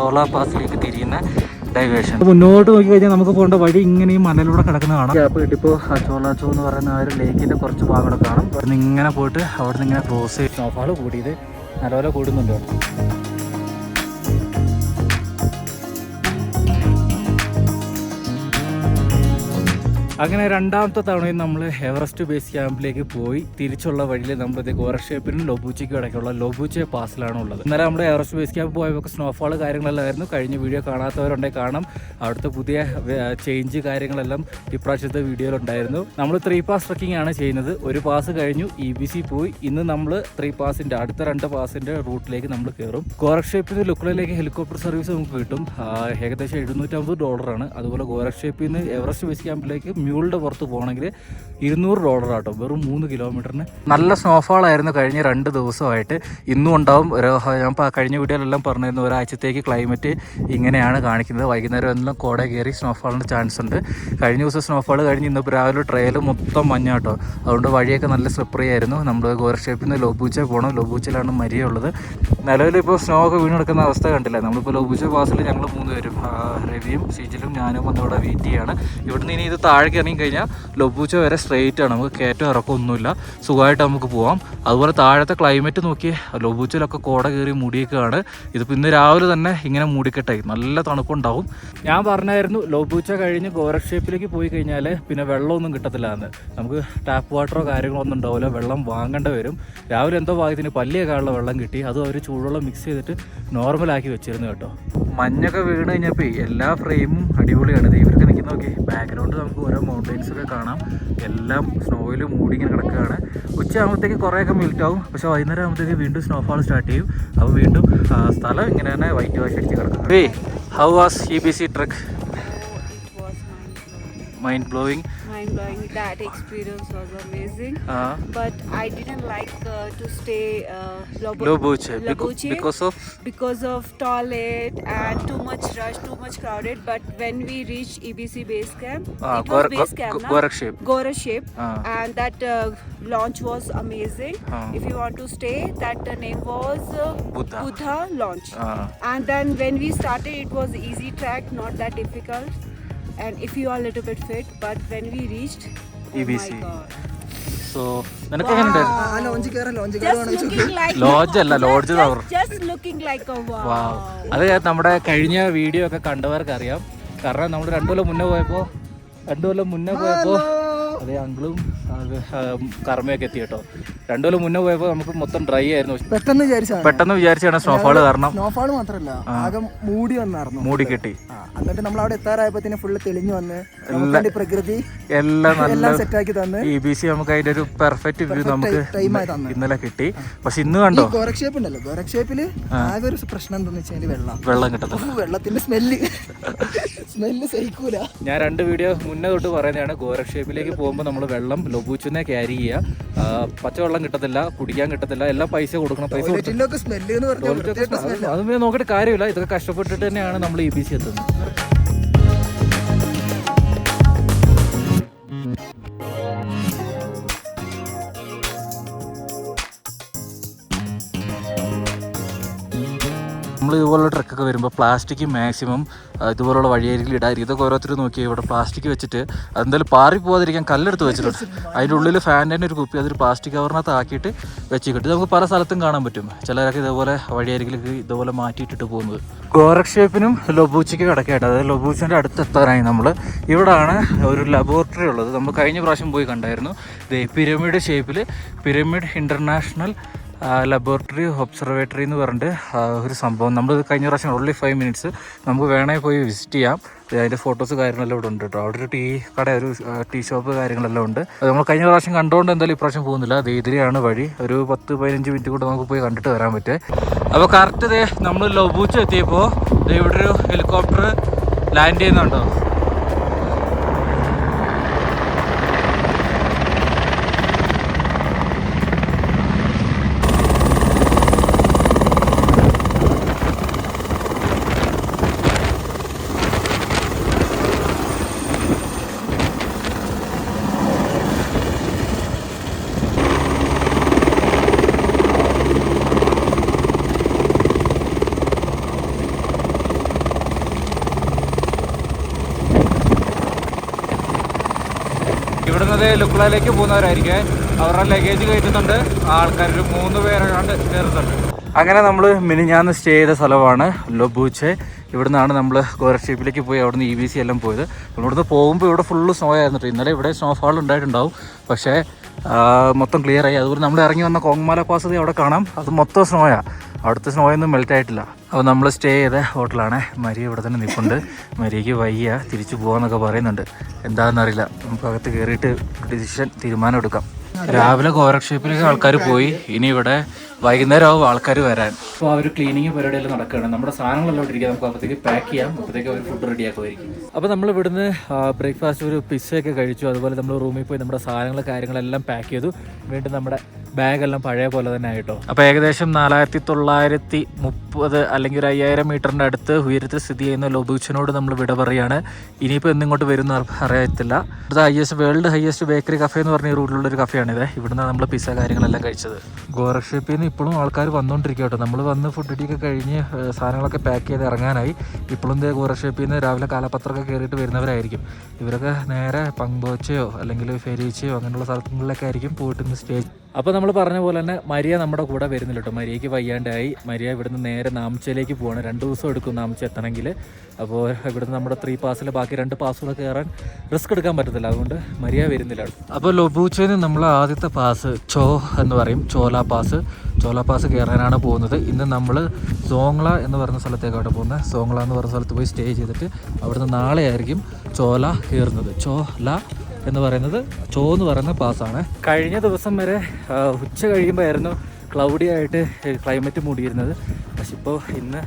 അച്ചോള പാസിലേക്ക് തിരിയുന്ന ഡൈവേഷൻ മുന്നോട്ട് നോക്കി കഴിഞ്ഞാൽ നമുക്ക് പോകേണ്ട വഴി ഇങ്ങനെ ഈ മലയിലൂടെ കിടക്കുന്ന കാണാം. ഗ്യാപ്പ് കിട്ടിയപ്പോൾ ചോളാച്ചോ എന്ന് പറയുന്ന ആ ഒരു ലേക്കിന്റെ കുറച്ച് ഭാഗങ്ങൾ കാണാം. ഇങ്ങനെ പോയിട്ട് അവിടെ നിന്ന് ഇങ്ങനെ ക്രോസ് ചെയ്ത് സ്നോഫാൾ കൂടിയത് നല്ലപോലെ കൂടുന്നുണ്ട് കേട്ടോ. അങ്ങനെ രണ്ടാമത്തെ തവണയും നമ്മൾ എവറസ്റ്റ് ബേസ് ക്യാമ്പിലേക്ക് പോയി തിരിച്ചുള്ള വഴിയിൽ നമ്മളിത് ഗോരക്ഷേപ്പിനും ലൊബൂച്ചയ്ക്കും ഇടയ്ക്കുള്ള ലൊബൂച്ച പാസിലാണ് ഉള്ളത് ഇന്നലെ നമ്മുടെ എവറസ്റ്റ് ബേസ് ക്യാമ്പ് പോയപ്പോൾ സ്നോഫാൾ കാര്യങ്ങളെല്ലാം ആയിരുന്നു കഴിഞ്ഞ വീഡിയോ കാണാത്തവരുണ്ടെങ്കിൽ കാണാം. അവിടുത്തെ പുതിയ ചേഞ്ച് കാര്യങ്ങളെല്ലാം ഇപ്രാവശ്യത്തെ വീഡിയോയിലുണ്ടായിരുന്നു. നമ്മൾ ത്രീ പാസ് ട്രക്കിംഗ് ആണ് ചെയ്യുന്നത്. ഒരു പാസ് കഴിഞ്ഞു ഇ ബി സി പോയി. ഇന്ന് നമ്മൾ ത്രീ പാസിന്റെ അടുത്ത രണ്ട് പാസിന്റെ റൂട്ടിലേക്ക് നമ്മൾ കയറും ഗോരക്ഷേപ്പിൽ നിന്ന് ലുക്കളിലേക്ക് ഹെലികോപ്റ്റർ സർവീസ് നമുക്ക് കിട്ടും. ഏകദേശം എഴുന്നൂറ്റമ്പത് ഡോളറാണ്. അതുപോലെ ഗോരക്ഷേപ്പിൽ നിന്ന് എവറസ്റ്റ് ബേസ് ക്യാമ്പിലേക്ക് മ്യൂളിന്റെ പുറത്ത് പോകണമെങ്കിൽ ഇരുന്നൂറ് ഡോളർ ആട്ടോ. വെറും മൂന്ന് കിലോമീറ്ററിന് നല്ല സ്നോഫാൾ ആയിരുന്നു കഴിഞ്ഞ രണ്ട് ദിവസമായിട്ട്. ഇന്നും ഉണ്ടാവും. ഒരു ഞാൻ കഴിഞ്ഞ വീഡിയോയിലെല്ലാം പറഞ്ഞിരുന്നു ഒരാഴ്ചത്തേക്ക് ക്ലൈമറ്റ് ഇങ്ങനെയാണ് കാണിക്കുന്നത്. വൈകുന്നേരം എല്ലാം കോട കയറി സ്നോഫാളിന്റെ ചാൻസ് ഉണ്ട്. കഴിഞ്ഞ ദിവസം സ്നോഫാൾ കഴിഞ്ഞ് ഇന്നിപ്പോൾ രാവിലെ ട്രെയിൽ മൊത്തം മഞ്ഞാട്ടോ അതുകൊണ്ട് വഴിയൊക്കെ നല്ല സ്ലിപ്പറി ആയിരുന്നു. നമ്മൾ ഗോരക്ഷേപ്പിൽ നിന്ന് ലോബൂച്ച പോകണം ലോബൂച്ചിലാണ് മരിയുള്ളത് നിലവിൽ ഇപ്പോൾ സ്നോ ഒക്കെ വീണ് കിടക്കുന്ന അവസ്ഥ കണ്ടില്ല? നമ്മളിപ്പോൾ ലോബൂച്ച പാസിൽ ഞങ്ങൾ മൂന്ന് പേരും രവിയും സീജിലും ഞാനും വന്നിവിടെ വെയിറ്റ് ചെയ്യാണ്. ഇവിടുന്ന് ഇനി ഇത് താഴേക്ക് ഇറങ്ങി കഴിഞ്ഞാൽ ലൊബൂച്ച വരെ സ്ട്രെയിറ്റ് ആണ്. നമുക്ക് കയറ്റം ഇറക്കമൊന്നുമില്ല. സുഖമായിട്ട് നമുക്ക് പോവാം. അതുപോലെ താഴത്തെ ക്ലൈമറ്റ് നോക്കി ലൊബൂച്ചിലൊക്കെ കോട കയറി മുടിയൊക്കെയാണ് ഇതിപ്പോൾ ഇന്ന് രാവിലെ തന്നെ ഇങ്ങനെ മൂടിക്കെട്ടായി. നല്ല തണുപ്പുണ്ടാവും. ഞാൻ പറഞ്ഞായിരുന്നു ലൊബൂച്ച കഴിഞ്ഞ് ഗോരക്ഷേപ്പിലേക്ക് പോയി കഴിഞ്ഞാൽ പിന്നെ വെള്ളമൊന്നും കിട്ടത്തില്ല എന്ന്. നമുക്ക് ടാപ്പ് വാട്ടറോ കാര്യങ്ങളോ ഒന്നും ഉണ്ടാവില്ല. വെള്ളം വാങ്ങേണ്ടി വരും. രാവിലെ എന്തോ ഭാഗ്യത്തിന് പല്ലിയൊക്കെയുള്ള വെള്ളം കിട്ടി. അതും അവർ ചൂടുവെള്ളം മിക്സ് ചെയ്തിട്ട് നോർമലാക്കി വെച്ചിരുന്നു കേട്ടോ. മഞ്ഞൊക്കെ വീണ് കഴിഞ്ഞപ്പോൾ എല്ലാ ഫ്രെയിമും അടിപൊളിയാണ്. ദേ ഇവർക്ക് നിൽക്കുന്ന നോക്കി ബാക്ക്ഗ്രൗണ്ട് നമുക്ക് ഓരോ മൗണ്ടൈൻസ് ഒക്കെ കാണാം. എല്ലാം സ്നോയിൽ മൂടി ഇങ്ങനെ കിടക്കുകയാണ്. ഉച്ച ആകുമ്പോഴത്തേക്ക് കുറേയൊക്കെ മെൽറ്റ് ആവും. പക്ഷെ വൈകുന്നേരം ആകുമ്പോഴത്തേക്ക് വീണ്ടും സ്നോഫാൾ സ്റ്റാർട്ട് ചെയ്യും. അപ്പോൾ വീണ്ടും സ്ഥലം ഇങ്ങനെ തന്നെ വൈറ്റ് വാഷ് അടിച്ച് കിടക്കും. How was E B C trek. Mind blowing That experience was amazing. Uh-huh. But I didn't like uh, to stay uh, Lobo- Beca- because of because of toilet and too much rush, too much crowded. But when we reached EBC base camp, uh, it was base camp, Go- na? Uh-huh. and that uh, launch was amazing. Uh-huh. If you want to stay, that uh, name was uh, Buddha. launch. Uh-huh. And then when we started, it was easy track, not that difficult. And if you are a little bit fit, but when we reached, oh EBC. my god. So നിനക്ക് എങ്ങനെ ഉണ്ടായിരുന്നു ആ launch Just looking like Lodge അല്ല, lodge just, tower. just looking like a wow. Wow അത് നമ്മുടെ കഴിഞ്ഞ video ഒക്കെ കണ്ടവർക്ക് അറിയാം കാരണം നമ്മൾ രണ്ടു കൊല്ലം മുന്നേ പോയപ്പോൾ രണ്ടു കൊല്ലം മുന്നേ പോയപ്പോൾ അതെ അങ്കിളും കർമ്മയൊക്കെ എത്തി കേട്ടോ. രണ്ടു കൊല്ലം മുന്നേ പോയപ്പോൾ നമുക്ക് മൊത്തം ഡ്രൈ ആയിരുന്നു. പെട്ടെന്ന് വിചാരിച്ചാണ് പെട്ടെന്ന് വിചാരിച്ചാണ് സ്നോഫാൾ കാരണം. സ്നോഫാൾ മാത്രല്ല ആകെ മൂടി വന്നായിരുന്നു. മൂടി കെട്ടി. എന്നിട്ട് നമ്മൾ അവിടെ എത്താറായപ്പോ ഫുള്ള് തെളിഞ്ഞു വന്ന് പ്രകൃതി എല്ലാം നല്ല സെറ്റ് സെറ്റാക്കി തന്ന്. ഇ ബി സി നമുക്ക് അതിന്റെ ഒരു പെർഫെക്റ്റ് വ്യൂ നമുക്ക്. ഇന്നലെ കിട്ടി. പക്ഷെ ഇന്ന് കണ്ടോ? ഗോരക്ഷേപ്പ് ഉണ്ടല്ലോ. ഗോരക്ഷേപ്പിൽ ആകെ ഒരു പ്രശ്നം എന്താന്ന് വെച്ചാൽ വെള്ളം. വെള്ളം കിട്ടുന്നു വെള്ളത്തിന്റെ സ്മെല്ല് സ്മെല്ല് സഹിക്കൂല. ഞാൻ രണ്ട് വീഡിയോ മുന്നേ തൊട്ട് പറയുന്നതാണ് ഗോരക്ഷേപ്പിലേക്ക് പോകുമ്പോൾ നമ്മൾ വെള്ളം ലൊബൂച്ചിനെ ക്യാരി ചെയ്യുക പച്ചവെള്ളം കിട്ടത്തില്ല കുടിക്കാൻ കിട്ടത്തില്ല എല്ലാ പൈസ കൊടുക്കണം പൈസ കൊടുക്കണം അതുമേ നോക്കിയിട്ട് കാര്യമില്ല. ഇതൊക്കെ കഷ്ടപ്പെട്ടിട്ട് തന്നെയാണ് നമ്മൾ ഇ ബി സി എത്തുന്നത്. വരുമ്പോൾ പ്ലാസ്റ്റിക് മാക്സിമം ഇതുപോലുള്ള വഴിയരികിൽ ഇടാതിരിക്കും ഇതൊക്കെ ഓരോരുത്തർ നോക്കി ഇവിടെ പ്ലാസ്റ്റിക് വെച്ചിട്ട് അതെന്തായാലും പാറി പോകാതിരിക്കാൻ കല്ലെടുത്ത് വെച്ചിട്ടുണ്ട്. അതിന്റെ ഉള്ളിൽ ഫാനിന്റെ ഒരു കുപ്പി അതൊരു പ്ലാസ്റ്റിക് കവറിനകത്ത് ആക്കിയിട്ട് വെച്ച് കിട്ടും നമുക്ക് പല സ്ഥലത്തും കാണാൻ പറ്റും. ചിലരൊക്കെ ഇതുപോലെ വഴിയരികിലേക്ക് ഇതുപോലെ മാറ്റിയിട്ടിട്ട് പോകുന്നത്. ഗോരക്ഷേപ്പിനും ലൊബൂച്ചയ്ക്കും കിടക്കായിട്ട് അതായത് ലൊബൂച്ചിന്റെ അടുത്ത് എത്താറായി നമ്മൾ ഇവിടാണ് ഒരു ലബോറട്ടറി ഉള്ളത്. നമ്മൾ കഴിഞ്ഞ പ്രാവശ്യം പോയി കണ്ടായിരുന്നു. പിരമിഡ് ഷേപ്പിൽ പിരമിഡ് ഇന്റർനാഷണൽ ലബോറട്ടറി ഒബ്സർവേറ്ററി എന്ന് പറഞ്ഞിട്ട് ഒരു സംഭവം. നമ്മൾ കഴിഞ്ഞ പ്രാവശ്യം ഓൺലി ഫൈവ് മിനിറ്റ്സ് നമുക്ക് വേണമെങ്കിൽ പോയി വിസിറ്റ് ചെയ്യാം. അതിന്റെ ഫോട്ടോസ് കാര്യങ്ങളെല്ലാം ഇവിടെ ഉണ്ട് കേട്ടോ. അവിടെ ഒരു ടീ കട ഒരു ടീ ഷോപ്പ് കാര്യങ്ങളെല്ലാം ഉണ്ട്. അത് നമ്മൾ കഴിഞ്ഞ പ്രാവശ്യം കണ്ടുകൊണ്ട് എന്തായാലും ഇപ്രാവശ്യം പോകുന്നില്ല. ദേ ഇതിലെയാണ് വഴി. ഒരു പത്ത് പതിനഞ്ച് മിനിറ്റ് കൂടെ നമുക്ക് പോയി കണ്ടിട്ട് വരാൻ പറ്റുമേ അപ്പോൾ കറക്റ്റ് നമ്മൾ ലബൂച്ച് എത്തിയപ്പോൾ ഇവിടെ ഒരു ഹെലികോപ്റ്റർ ലാൻഡ് ചെയ്യുന്നുണ്ടോ? വരുന്നത് ലുക്കളയിലേക്ക് പോകുന്നവരായിരിക്കും. അവരുടെ ലഗേജ് കയറ്റുന്നുണ്ട്. ആൾക്കാർ ഒരു മൂന്ന് പേരാണ്ട് കയറുന്നുണ്ട്. അങ്ങനെ നമ്മൾ മിനിഞ്ഞാന്ന് സ്റ്റേ ചെയ്ത സ്ഥലമാണ് ലൊബൂച്ചെ. ഇവിടുന്നാണ് നമ്മൾ ഗോരക്ഷേപ്പിലേക്ക് പോയി അവിടുന്ന് ഇ ബി സി എല്ലാം പോയത്. ഇവിടുന്ന് പോകുമ്പോൾ ഇവിടെ ഫുള്ള് സ്നോ ആയിരുന്നു ഇന്നലെ ഇവിടെ സ്നോഫാൾ ഉണ്ടായിട്ടുണ്ടാവും. പക്ഷേ മൊത്തം ക്ലിയർ ആയി. അതുപോലെ നമ്മൾ ഇറങ്ങി വന്ന കോങ്മാല പാസ് അവിടെ കാണാം. അത് മൊത്തം സ്നോയാണ് അവിടുത്തെ സ്നോയൊന്നും മെൽറ്റ് ആയിട്ടില്ല. അപ്പോൾ നമ്മൾ സ്റ്റേ ചെയ്ത ഹോട്ടലാണ് മരിയ ഇവിടെ തന്നെ നിൽപ്പുണ്ട് മരിയയ്ക്ക് വയ്യ. തിരിച്ചു പോകാമെന്നൊക്കെ പറയുന്നുണ്ട്. എന്താണെന്നറിയില്ല നമുക്ക് അകത്ത് കയറിയിട്ട് ഡിസിഷൻ തീരുമാനം എടുക്കാം. രാവിലെ ഗോരക്ഷേപ്പിലേക്ക് ആൾക്കാർ പോയി. ഇനി ഇവിടെ വൈകുന്നേരം ആവും ആൾക്കാർ വരാൻ. അപ്പോൾ അവർ ക്ലീനിങ് പരിപാടിയെല്ലാം നടക്കുകയാണ്. നമ്മുടെ സാധനങ്ങളെല്ലാം ഇട്ടിരിക്കുക നമുക്ക് അപ്പോഴത്തേക്ക് പാക്ക് ചെയ്യാം. അപ്പോഴത്തേക്ക് അവർ ഫുഡ് റെഡി ആക്കുമായിരിക്കും. അപ്പോൾ നമ്മൾ ഇവിടുന്ന് ബ്രേക്ക്ഫാസ്റ്റ് ഒരു പിസ്സയൊക്കെ കഴിച്ചു. അതുപോലെ നമ്മൾ റൂമിൽ പോയി നമ്മുടെ സാധനങ്ങൾ കാര്യങ്ങളെല്ലാം പാക്ക് ചെയ്തു. വീണ്ടും നമ്മുടെ ബാഗെല്ലാം പഴയ പോലെ തന്നെ ആയിട്ടോ. അപ്പോൾ ഏകദേശം നാലായിരത്തി തൊള്ളായിരത്തി മുപ്പത് അല്ലെങ്കിൽ ഒരു അയ്യായിരം മീറ്ററിന്റെ അടുത്ത് ഉയരത്തിൽ സ്ഥിതി ചെയ്യുന്ന ലോബൂച്ചിനോട് നമ്മൾ വിട പറയാണ് ഇനിയിപ്പോൾ എന്നിങ്ങോട്ട് വരുന്ന അറിയത്തില്ല. അടുത്ത highest world highest bakery cafe എന്ന് പറഞ്ഞ ഈ റൂട്ടിലുള്ള ഒരു കഫേയാണിത് ഇവിടുന്ന് നമ്മൾ പിസ്സ കാര്യങ്ങളെല്ലാം കഴിച്ചത്. ഗോരക്ഷേപ്പിൽ നിന്ന് ഇപ്പോഴും ആൾക്കാർ വന്നുകൊണ്ടിരിക്കുക കേട്ടോ. നമ്മൾ വന്ന് ഫുഡ് അടിയൊക്കെ കഴിഞ്ഞ് സാധനങ്ങളൊക്കെ പാക്ക് ചെയ്ത് ഇറങ്ങാനായി. ഇപ്പോഴും ഇതേ ഗോരക്ഷേപ്പിൽ നിന്ന് രാവിലെ കാലപത്രമൊക്കെ കയറിയിട്ട് വരുന്നവരായിരിക്കും. ഇവരൊക്കെ നേരെ പങ്കുവച്ചയോ അല്ലെങ്കിൽ ഫെരീച്ചയോ അങ്ങനെയുള്ള സ്ഥലങ്ങളിലൊക്കെ ആയിരിക്കും പോയിട്ട് സ്റ്റേ അപ്പോൾ നമ്മൾ പറഞ്ഞ പോലെ തന്നെ മരിയ നമ്മുടെ കൂടെ വരുന്നില്ല കേട്ടോ മരിയയ്ക്ക് വയ്യാണ്ടായി. മരിയ ഇവിടുന്ന് നേരെ നാംച്ചയിലേക്ക് പോവാണ്. രണ്ട് ദിവസം എടുക്കും നാംച്ച എത്തണമെങ്കിൽ അപ്പോൾ ഇവിടുന്ന് നമ്മുടെ ത്രീ പാസ്സിൽ ബാക്കി രണ്ട് പാസ്സുകൾ കയറാൻ റിസ്ക് എടുക്കാൻ പറ്റത്തില്ല. അതുകൊണ്ട് മരിയ വരുന്നില്ല. അപ്പോൾ ലൊബൂച്ചയിൽ നമ്മൾ ആദ്യത്തെ പാസ് ചോ എന്ന് പറയും. ചോല പാസ് ചോല പാസ് കയറാനാണ് പോകുന്നത്. ഇന്ന് നമ്മൾ സോങ്ല എന്ന് പറയുന്ന സ്ഥലത്തേക്കാണ് പോകുന്നത് സോങ്ല എന്ന് പറയുന്ന സ്ഥലത്ത് പോയി സ്റ്റേ ചെയ്തിട്ട് അവിടുന്ന് നാളെ ആയിരിക്കും ചോല കയറുന്നത് ചോല എന്ന് പറയുന്നത് ചോ എന്ന് പറയുന്ന പാസ്സാണ് കഴിഞ്ഞ ദിവസം വരെ ഉച്ച കഴിയുമ്പോഴായിരുന്നു ക്ലൗഡി ആയിട്ട് ക്ലൈമറ്റ് മൂടിയിരുന്നത്. പക്ഷെ ഇപ്പോൾ ഇന്ന്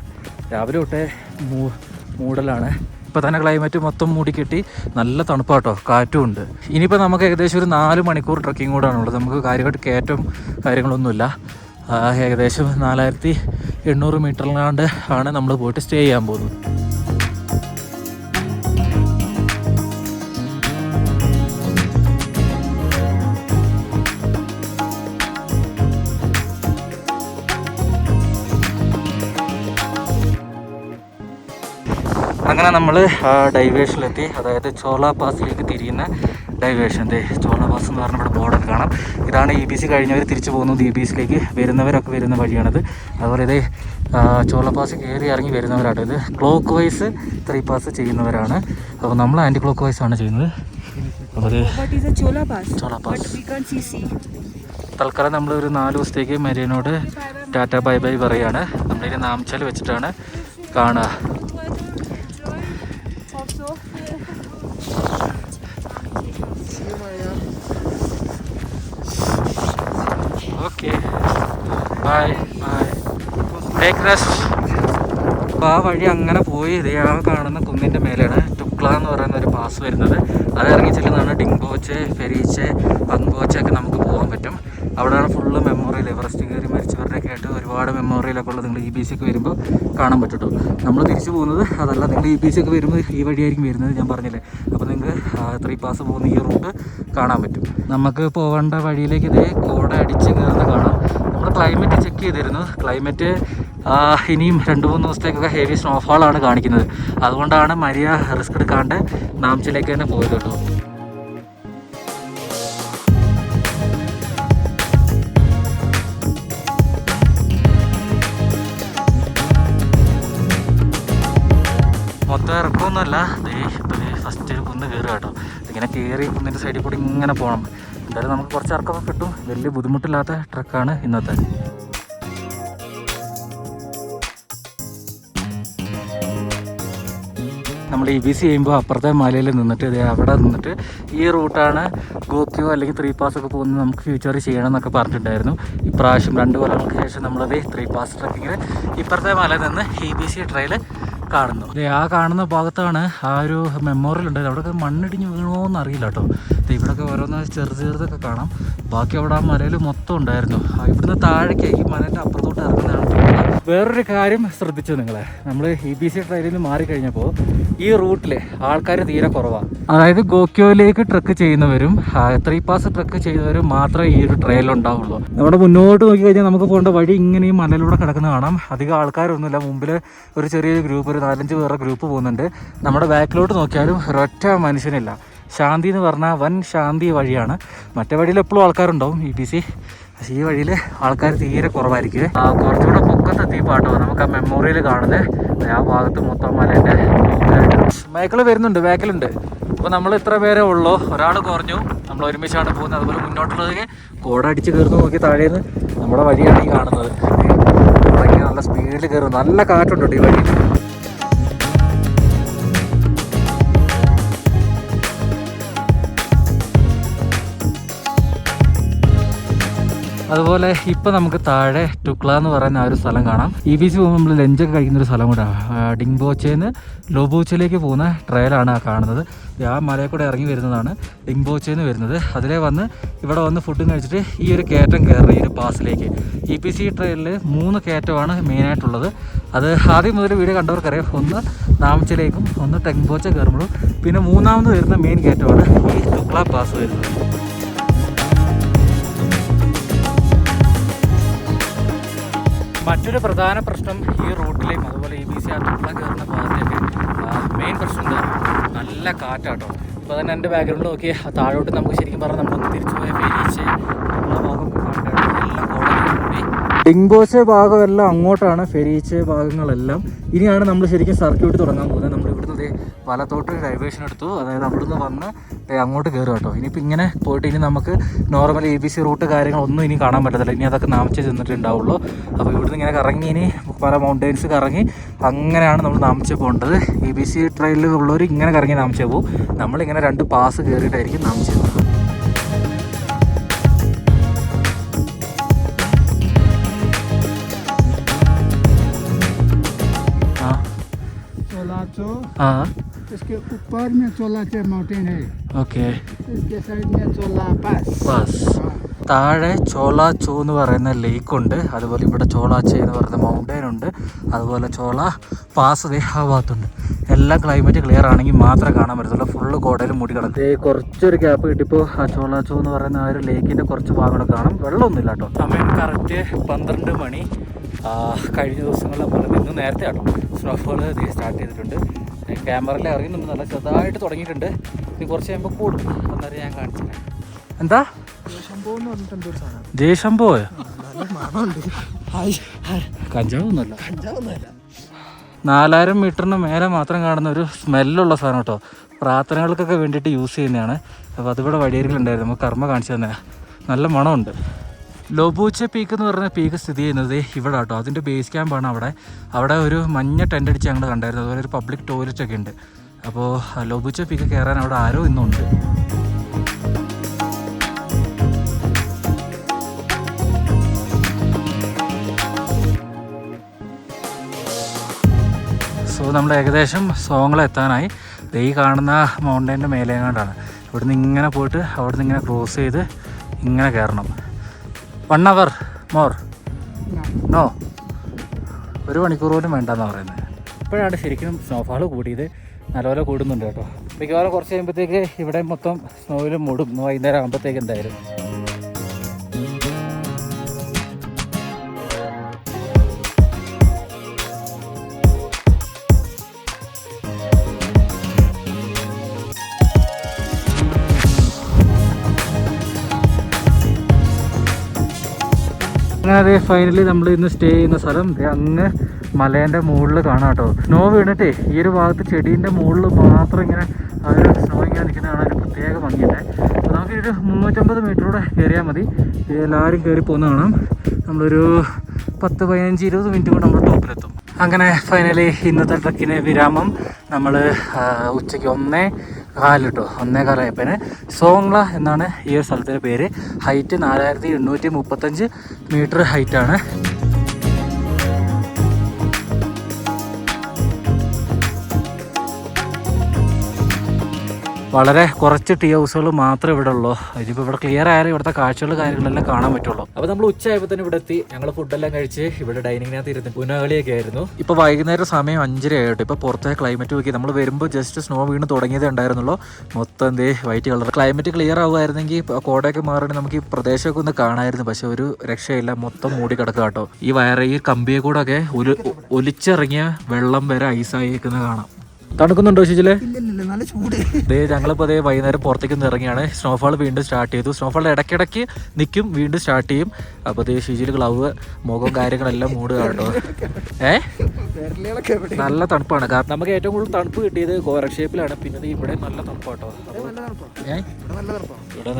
രാവിലെ തൊട്ടേ മൂ മൂടലാണ്. ഇപ്പോൾ തന്നെ ക്ലൈമറ്റ് മൊത്തം മൂടിക്കെട്ടി. നല്ല തണുപ്പാട്ടോ കാറ്റും ഉണ്ട് ഇനിയിപ്പോൾ നമുക്ക് ഏകദേശം ഒരു നാല് മണിക്കൂർ ട്രക്കിംഗ് കൂടാണുള്ളത് നമുക്ക് കാര്യമായിട്ട് കയറ്റം കാര്യങ്ങളൊന്നുമില്ല. ഏകദേശം നാലായിരത്തി എണ്ണൂറ് മീറ്ററിലാണ്ട് ആണ് നമ്മൾ പോയിട്ട് സ്റ്റേ ചെയ്യാൻ പോകുന്നത്. അങ്ങനെ നമ്മൾ ഡൈവേഷനിലെത്തി അതായത് ചോള പാസിലേക്ക് തിരിയുന്ന ഡൈവേഷൻ ദേ ചോള പാസ് എന്ന് പറഞ്ഞ ഇവിടെ ബോർഡർ കാണാം. ഇതാണ് ഇ ബി സി കഴിഞ്ഞവർ തിരിച്ചു പോകുന്നത് ഇ ബി സിയിലേക്ക് വരുന്നവരൊക്കെ വരുന്ന വഴിയാണത്. അതുപോലെ ഇതേ ചോള പാസ് കയറി ഇറങ്ങി വരുന്നവരാണ്. ഇത് ക്ലോക്ക് വൈസ് ത്രീ പാസ് ചെയ്യുന്നവരാണ്. അപ്പോൾ നമ്മൾ ആന്റി ക്ലോക്ക് വൈസ് ആണ് ചെയ്യുന്നത്. അപ്പോൾ? ചോള പാസ്. തൽക്കാലം നമ്മൾ ഒരു നാല് ദിവസത്തേക്ക് മരിയനോട് ടാറ്റ ബൈ ബൈ പറയാണ്. നമ്മളിനി നാംചൽ വെച്ചിട്ടാണ് കാണുക. ഓക്കെ. Bye bye. അപ്പോൾ ആ വഴി അങ്ങനെ പോയി. ഇത് കാണുന്ന കുന്നിന്റെ മേലെയാണ് ടുക്ല എന്ന് പറയുന്ന ഒരു പാസ് വരുന്നത്. അത് ഇറങ്ങി ചെല്ലുന്നതാണ് ഡിങ്കോച്ച് ഫെരീച്ച് പങ്കോച്ച് ഒക്കെ നമുക്ക് പോകാൻ പറ്റും. അവിടെയാണ് ഫുള്ള് മെമ്മോറിയൽ എവറസ്റ്റ് കയറി മരിച്ചവരുടെയൊക്കെ ആയിട്ട് ഒരുപാട് മെമ്മോറിയലൊക്കെ ഉള്ളത് നിങ്ങൾ ഇ ബി സി ഒക്കെ വരുമ്പോൾ കാണാൻ പറ്റും നമ്മൾ തിരിച്ചു പോകുന്നത് അതല്ല നിങ്ങൾ ഇ ബി സി ഒക്കെ വരുമ്പോൾ ഈ വഴിയായിരിക്കും വരുന്നത് ഞാൻ പറഞ്ഞില്ലേ? അപ്പോൾ നിങ്ങൾക്ക് ത്രീ പാസ് പോകുന്ന ഈ റൂട്ട് കാണാൻ പറ്റും. നമുക്ക് പോകേണ്ട വഴിയിലേക്ക് ഇതേ കോട അടിച്ച് കയറുന്ന കാണാം. നമ്മൾ ക്ലൈമറ്റ് ചെക്ക് ചെയ്തിരുന്നു. ക്ലൈമറ്റ് ഇനിയും രണ്ട് മൂന്ന് ദിവസത്തേക്കൊക്കെ ഹെവി സ്നോഫാളാണ് കാണിക്കുന്നത്. അതുകൊണ്ടാണ് മരിയ റിസ്ക് എടുക്കാണ്ട് നാംച്ചിലേക്ക് തന്നെ പോയത് കേട്ടോ. കയറി കുന്നിന്റെ സൈഡിൽ കൂടി ഇങ്ങനെ പോകണം. എന്തായാലും നമുക്ക് കുറച്ച് ഇറക്കമൊക്കെ കിട്ടും. വലിയ ബുദ്ധിമുട്ടില്ലാത്ത ട്രക്കാണ് ഇന്നത്തെ. നമ്മൾ ഇ ബി സി ചെയ്യുമ്പോൾ അപ്പുറത്തെ മലയിൽ നിന്നിട്ട് ദേ അവിടെ നിന്നിട്ട് ഈ റൂട്ടാണ് ഗോക്യോ അല്ലെങ്കിൽ ത്രീ പാസ് ഒക്കെ പോകുന്നത് നമുക്ക് ഫ്യൂച്ചറിൽ ചെയ്യണം എന്നൊക്കെ പറഞ്ഞിട്ടുണ്ടായിരുന്നു. ഇപ്രാവശ്യം രണ്ട് കൊല്ലങ്ങൾക്ക് ശേഷം നമ്മളത് ത്രീ പാസ് ട്രക്കിങ്ങിൽ ഇപ്പുറത്തെ മലയിൽ നിന്ന് ഇ ബി സി ട്രെയിൽ കാണുന്നു. ദേ ആ കാണുന്ന ഭാഗത്താണ് ആ ഒരു മെമ്മോറിയൽ ഉണ്ട് അവിടെയൊക്കെ മണ്ണിടിഞ്ഞ് വീണോന്ന് അറിയില്ല കേട്ടോ. ഇവിടെയൊക്കെ ഓരോന്ന് ചെറു ചെറുതൊക്കെ കാണാം. ബാക്കി അവിടെ ആ മലയിൽ മൊത്തം ഉണ്ടായിരുന്നു. ഇവിടുന്ന് താഴേക്ക് ഈ മലേന്റെ അപ്പുറത്തോട്ട് ഇറങ്ങുന്നതാണ് വേറൊരു കാര്യം ശ്രദ്ധിച്ചു നിങ്ങളെ? നമ്മൾ ഇ ബി സി ട്രെയിനിൽ നിന്ന് മാറിക്കഴിഞ്ഞപ്പോൾ ഈ റൂട്ടിൽ ആൾക്കാർ തീരെ കുറവാണ് അതായത് ഗോക്യോയിലേക്ക് ട്രക്ക് ചെയ്യുന്നവരും ത്രീ പാസ് ട്രക്ക് ചെയ്യുന്നവരും മാത്രമേ ഈ ഒരു ട്രെയിൽ ഉണ്ടാവുള്ളൂ. നമ്മുടെ മുന്നോട്ട് നോക്കി കഴിഞ്ഞാൽ നമുക്ക് പോകേണ്ട വഴി ഇങ്ങനെ ഈ മലയിലൂടെ കിടക്കുന്ന കാണാം. അധികം ആൾക്കാരൊന്നുമില്ല. മുമ്പിൽ ഒരു ചെറിയൊരു ഗ്രൂപ്പ് ഒരു നാലഞ്ച് പേരുടെ ഗ്രൂപ്പ് പോകുന്നുണ്ട്. നമ്മുടെ ബാക്കിലോട്ട് നോക്കിയാലും ഒരൊറ്റ മനുഷ്യനില്ല. ശാന്തി എന്ന് പറഞ്ഞാൽ വൻ ശാന്തി വഴിയാണ്. മറ്റേ വഴിയിൽ എപ്പോഴും ആൾക്കാരുണ്ടാവും. ഇ ബി സി പക്ഷേ ഈ വഴിയിൽ ആൾക്കാർ തീരെ കുറവായിരിക്കും. കുറച്ചുകൂടെ പൊക്കത്തെത്തിയപ്പോൾ പാട്ടോ നമുക്ക് ആ മെമ്മോറിയൽ കാണുന്നത് ആ ഭാഗത്ത് മൊത്തം മലേന്റെ മേക്കൾ വരുന്നുണ്ട് ബാക്കിലുണ്ട്. അപ്പോൾ നമ്മൾ ഇത്ര പേരെ ഉള്ളൂ. ഒരാൾ കുറഞ്ഞു. നമ്മൾ ഒരുമിച്ചാണ് പോകുന്നത്. അതുപോലെ മുന്നോട്ടുള്ളതൊക്കെ കോടടിച്ച് കയറുന്നു നോക്കി താഴേന്ന്. നമ്മുടെ വഴിയാണ് ഈ കാണുന്നത്. നല്ല സ്പീഡിൽ കയറും നല്ല കാറ്റുണ്ട് ഈ വഴിയിൽ. അതുപോലെ ഇപ്പൊ നമുക്ക് താഴെ ടുക്ല എന്ന് പറയുന്ന ആ ഒരു സ്ഥലം കാണാം. ഇ ബി സി പോകുമ്പോൾ നമ്മൾ ലഞ്ചൊക്കെ കഴിക്കുന്ന ഒരു സ്ഥലം കൂടെ ഡിംബോച്ചേന്ന് ലോബോച്ചയിലേക്ക് പോകുന്ന ട്രയലാണ് ആ കാണുന്നത്. ആ മലയിൽ കൂടെ ഇറങ്ങി വരുന്നതാണ് ഡിംബോച്ചേന്ന് വരുന്നത്. അതിലേ വന്ന് ഇവിടെ വന്ന് ഫുഡും കഴിച്ചിട്ട് ഈ ഒരു കയറ്റം കയറി ഈ ഒരു പാസിലേക്ക്. ഇ പി സി ട്രെയിനിൽ മൂന്ന് കയറ്റമാണ് മെയിനായിട്ടുള്ളത് അത് ആദ്യം മുതൽ വീഡിയോ കണ്ടവർക്കറിയാം. ഒന്ന് നാമച്ചിലേക്കും ഒന്ന് ടെങ്ബോച്ച കയറുമ്പോഴും പിന്നെ മൂന്നാമത് വരുന്ന മെയിൻ കയറ്റമാണ് ഈ ടുക്ല പാസ് വരുന്നത്. മറ്റൊരു പ്രധാന പ്രശ്നം ഈ റൂട്ടിലെയും അതുപോലെ ഇ ബി സി ആട്ടുള്ള കയറുന്ന ഭാഗത്തേക്ക് മെയിൻ പ്രശ്നം എന്താ? നല്ല കാറ്റാട്ടോ. ഇപ്പോൾ തന്നെ എന്റെ ബാക്ക്ഗ്രൗണ്ട് നോക്കി ആ താഴോട്ട് നമുക്ക് ശരിക്കും പറഞ്ഞാൽ നമ്മളൊന്ന് തിരിച്ചു പോയ ആ കോടതി ഡിംഗോച്ച ഭാഗമെല്ലാം അങ്ങോട്ടാണ് ഫെരീച്ച് ഭാഗങ്ങളെല്ലാം. ഇനിയാണ് നമ്മൾ ശരിക്കും സർക്യൂട്ട് തുടങ്ങാൻ പോകുന്നത്. നമ്മൾ വലത്തോട്ട് ഡൈവേഷൻ എടുത്തു. അതായത് അവിടുന്ന് വന്ന് അങ്ങോട്ട് കയറുക കേട്ടോ ഇനിയിപ്പോൾ ഇങ്ങനെ പോയിട്ട് ഇനി നമുക്ക് normal E B C route കാര്യങ്ങളൊന്നും ഇനി കാണാൻ പറ്റത്തില്ല. ഇനി അതൊക്കെ നാമിച്ച് ചെന്നിട്ടുണ്ടാവുള്ളൂ. അപ്പോൾ ഇവിടുന്ന് ഇങ്ങനെ കറങ്ങി ഇനി പല മൗണ്ടൈൻസ് കറങ്ങി അങ്ങനെയാണ് നമ്മൾ നാമിച്ച് പോകേണ്ടത്. എ ബി സി ട്രെയിനിൽ ഉള്ളവർ ഇങ്ങനെ കറങ്ങി നാമിച്ച് പോകും നമ്മളിങ്ങനെ രണ്ട് പാസ് കയറിയിട്ടായിരിക്കും നാമിച്ച് പോകുന്നത് ആ. इसके ऊपर में चोलाचे माउंटेन है ഓക്കെ इसके साइड में चोला पास പാസ് താഴെ ചോളാച്ചോ എന്ന് പറയുന്ന ലേക്ക് ഉണ്ട് അതുപോലെ ഇവിടെ ചോളാച്ചെ എന്ന് പറയുന്ന മൗണ്ടൈൻ ഉണ്ട് അതുപോലെ ചോള പാസ് ദേ ആ ഭാഗത്തുണ്ട് എല്ലാം ക്ലൈമറ്റ് ക്ലിയർ ആണെങ്കിൽ മാത്രമേ കാണാൻ പറ്റത്തുള്ളൂ ഫുള്ള് കോടയിൽ മൂടി കിടക്കും കുറച്ചൊരു ഗ്യാപ്പ് കിട്ടിയപ്പോൾ ആ ചോളാച്ചോ എന്ന് പറയുന്ന ആ ഒരു ലേക്കിൻ്റെ കുറച്ച് ഭാഗങ്ങൾ കാണാം വെള്ളമൊന്നുമില്ല കേട്ടോ സമയം കറക്റ്റ് പന്ത്രണ്ട് മണി ആ, കഴിഞ്ഞ ദിവസങ്ങളിലെ പോലെ ഇന്ന് നേരത്തെ ആട്ടോ സ്നോഫോൾ സ്റ്റാർട്ട് ചെയ്തിട്ടുണ്ട് ക്യാമറയിൽ ഇറങ്ങുന്നുണ്ട്. നല്ല ചെറുതായിട്ട് തുടങ്ങിയിട്ടുണ്ട്. ഇനി കുറച്ച് കഴിയുമ്പോൾ കൂടും. അന്നേരം ഞാൻ കാണിച്ചു. എന്താ? ജയശംഭോ കഞ്ചാവൊന്നുമല്ല. കഞ്ചാവൊന്നുമല്ല. നാലായിരം മീറ്ററിന് മേലെ മാത്രം കാണുന്ന ഒരു സ്മെല്ലുള്ള സാധനം കേട്ടോ. പ്രാർത്ഥനകൾക്കൊക്കെ വേണ്ടിയിട്ട് യൂസ് ചെയ്യുന്നതാണ്. അപ്പോൾ അതിവിടെ വഴിയരികളുണ്ടായിരുന്നു നമുക്ക് കർമ്മ കാണിച്ചു തന്നെ നല്ല മണമുണ്ട്. ലോബൂച്ച പീക്ക് എന്ന് പറഞ്ഞ പീക്ക് സ്ഥിതി ചെയ്യുന്നത് ഇവിടെ കേട്ടോ. അതിന്റെ ബേസ് ക്യാമ്പാണ് അവിടെ. അവിടെ ഒരു മഞ്ഞ ടെന്റ് അടിച്ച് ഞങ്ങൾ കണ്ടായിരുന്നു. അതുപോലെ ഒരു പബ്ലിക് ടോയ്ലറ്റ് ഒക്കെ ഉണ്ട്. അപ്പോൾ ലോബൂച്ച പീക്ക് കയറാൻ അവിടെ ആരോ ഇന്നുണ്ട്. സോ നമ്മൾ ഏകദേശം സോങ്ങൾ എത്താനായി. ഈ കാണുന്ന മൗണ്ടൈന്റെ മേലേങ്ങാണ്ടാണ് ഇവിടുന്ന് ഇങ്ങനെ പോയിട്ട് അവിടുന്ന് ഇങ്ങനെ ക്രോസ് ചെയ്ത് ഇങ്ങനെ കയറണം. വൺ അവർ മോർ നോ ഒരു മണിക്കൂർ പോലും വേണ്ടെന്നാണ് പറയുന്നത് ഇപ്പോഴാണ് ശരിക്കും സ്നോഫാൾ കൂടിയത്. നല്ലപോലെ കൂടുന്നുണ്ട് കേട്ടോ. മിക്കവാറും കുറച്ച് കഴിയുമ്പോഴത്തേക്ക് ഇവിടെ മൊത്തം സ്നോയിൽ മൂടും. വൈകുന്നേരം ആകുമ്പോഴത്തേക്ക് എന്തായാലും. അതെ ഫൈനലി നമ്മൾ ഇന്ന് സ്റ്റേ ചെയ്യുന്ന സ്ഥലം. അങ്ങ് മലേന്റെ മുകളിൽ കാണാം കേട്ടോ. സ്നോ വീണിട്ടേ ഈ ഒരു ഭാഗത്ത് ചെടീന്റെ മുകളിൽ മാത്രം ഇങ്ങനെ ആ സ്നോ ഇങ്ങനെ നിൽക്കുന്നതാണ് ഒരു പ്രത്യേക ഭംഗിയുണ്ട്. അപ്പോൾ നമുക്ക് ഒരു മുന്നൂറ്റമ്പത് മീറ്ററൂടെ കയറിയാൽ മതി. എല്ലാവരും കയറി പോകുന്ന കാണാം. നമ്മളൊരു പത്ത് പതിനഞ്ച് ഇരുപത് മിനിറ്റ് കൊണ്ട് നമ്മൾ ടോപ്പിലെത്തും അങ്ങനെ ഫൈനലി ഇന്നത്തെ ട്രക്കിന് വിരാമം. നമ്മൾ ഉച്ചയ്ക്ക് ഒന്നേ കാലിട്ടോ ഒന്നേ കാലായപ്പന് സോങ്ല എന്നാണ് ഈ ഒരു സ്ഥലത്തിന്റെ പേര്. ഹൈറ്റ് നാലായിരത്തി എണ്ണൂറ്റി മുപ്പത്തഞ്ച് മീറ്റർ ഹൈറ്റാണ്. വളരെ കുറച്ച് ടീ ഹൗസുകൾ മാത്രമേ ഇവിടെ ഉള്ളൂ ഇനിയിപ്പോൾ ഇവിടെ ക്ലിയർ ആയാലും ഇവിടുത്തെ കാഴ്ചകൾ കാര്യങ്ങളെല്ലാം കാണാൻ പറ്റുള്ളൂ. അപ്പോൾ നമ്മൾ ഉച്ചയായപ്പോൾ തന്നെ ഇവിടെ എത്തി. ഞങ്ങൾ ഫുഡെല്ലാം കഴിച്ച് ഇവിടെ ഡൈനിങ്ങിനകത്ത് ഇരുന്ന് പുനകളിയൊക്കെ ആയിരുന്നു. ഇപ്പോൾ വൈകുന്നേരം സമയം അഞ്ചര ആയിട്ട്. ഇപ്പോൾ പുറത്തെ ക്ലൈമറ്റ് നോക്കി നമ്മൾ വരുമ്പോൾ ജസ്റ്റ് സ്നോ വീണ് തുടങ്ങിയതേ ഉണ്ടായിരുന്നുള്ളൂ. മൊത്തം എന്തേ വൈറ്റ് കളർ ക്ലൈമറ്റ് ക്ലിയർ ആവുമായിരുന്നെങ്കിൽ കോടയൊക്കെ മാറണമെങ്കിൽ നമുക്ക് ഈ പ്രദേശമൊക്കെ ഒന്ന് കാണാമായിരുന്നു. പക്ഷെ ഒരു രക്ഷയില്ല. മൊത്തം മൂടി കിടക്കുക കേട്ടോ. ഈ വയറ ഈ കമ്പിയെ കൂടെ ഒക്കെ ഒലി ഒലിച്ചിറങ്ങിയ വെള്ളം വരെ ഐസായി നിൽക്കുന്നത് കാണാം. തണുക്കുന്നുണ്ടോ ശിജിലെ? നല്ല ചൂട്. ഞങ്ങളിപ്പോൾ അതേ വൈകുന്നേരം പുറത്തേക്ക് ഇറങ്ങിയാണ്. സ്നോഫാൾ വീണ്ടും സ്റ്റാർട്ട് ചെയ്തു. സ്നോഫാൾ ഇടയ്ക്കിടയ്ക്ക് നിൽക്കും വീണ്ടും സ്റ്റാർട്ട് ചെയ്യും. അപ്പോൾ അതേ ശിജിൽ ഗ്ലൗവ് മുഖം കാര്യങ്ങളെല്ലാം മൂട് കേട്ടോ ഏ നല്ല തണുപ്പാണ്. കാരണം നമുക്ക് ഏറ്റവും കൂടുതൽ തണുപ്പ് കിട്ടിയത് ഗോരക്ഷേപ്പിലാണ് പിന്നെ ഇവിടെ നല്ല തണുപ്പാട്ടോ. ഇവിടെ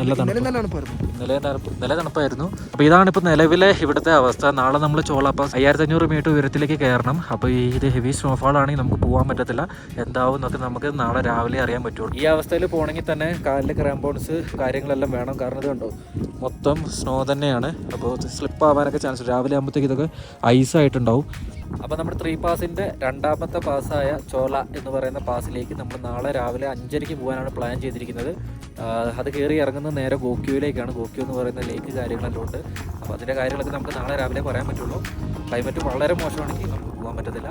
നല്ല തണുപ്പ്. ഇന്നലെ തണുപ്പായിരുന്നു. അപ്പൊ ഇന്നലെ തണുപ്പായിരുന്നു. അപ്പോൾ ഇതാണ് ഇപ്പോൾ നിലവിലെ ഇവിടുത്തെ അവസ്ഥ. നാളെ നമ്മൾ ചോളാപ്പാസ് അയ്യായിരത്തി അഞ്ഞൂറ് മീറ്റർ ഉയരത്തിലേക്ക് കയറണം. അപ്പോൾ ഈ ഇത് ഹെവി സ്നോഫാൾ ആണെങ്കിൽ നമുക്ക് പോകാൻ പറ്റത്തില്ല. എന്താവും എന്നൊക്കെ നമുക്ക് നാളെ രാവിലെ അറിയാൻ പറ്റുള്ളൂ. ഈ അവസ്ഥയിൽ പോകണമെങ്കിൽ തന്നെ കാലിൽ ക്രാമ്പോൺസ് കാര്യങ്ങളെല്ലാം വേണം. കാരണം ഇത് കണ്ടോ മൊത്തം സ്നോ തന്നെയാണ്. അപ്പോൾ സ്ലിപ്പ് ആവാനൊക്കെ ചാൻസ് രാവിലെ ആകുമ്പോഴത്തേക്ക് ഇതൊക്കെ ഐസായിട്ടുണ്ടാവും അപ്പോൾ നമ്മുടെ ത്രീ പാസിന്റെ രണ്ടാമത്തെ പാസ്സായ ചോല എന്ന് പറയുന്ന പാസിലേക്ക് നമ്മൾ നാളെ രാവിലെ അഞ്ചരയ്ക്ക് പോകാനാണ് പ്ലാൻ ചെയ്തിരിക്കുന്നത്. അത് കയറി ഇറങ്ങുന്ന നേരെ ഗോക്യുവിലേക്കാണ് ഗോക്യു എന്ന് പറയുന്ന ലേക്ക് കാര്യങ്ങളെല്ലാം ഉണ്ട് അപ്പോൾ അതിന്റെ കാര്യങ്ങളൊക്കെ നമുക്ക് നാളെ രാവിലെ പറയാൻ പറ്റുള്ളൂ. ക്ലൈമറ്റ് വളരെ മോശമാണെങ്കിൽ നമുക്ക് പോകാൻ പറ്റത്തില്ല.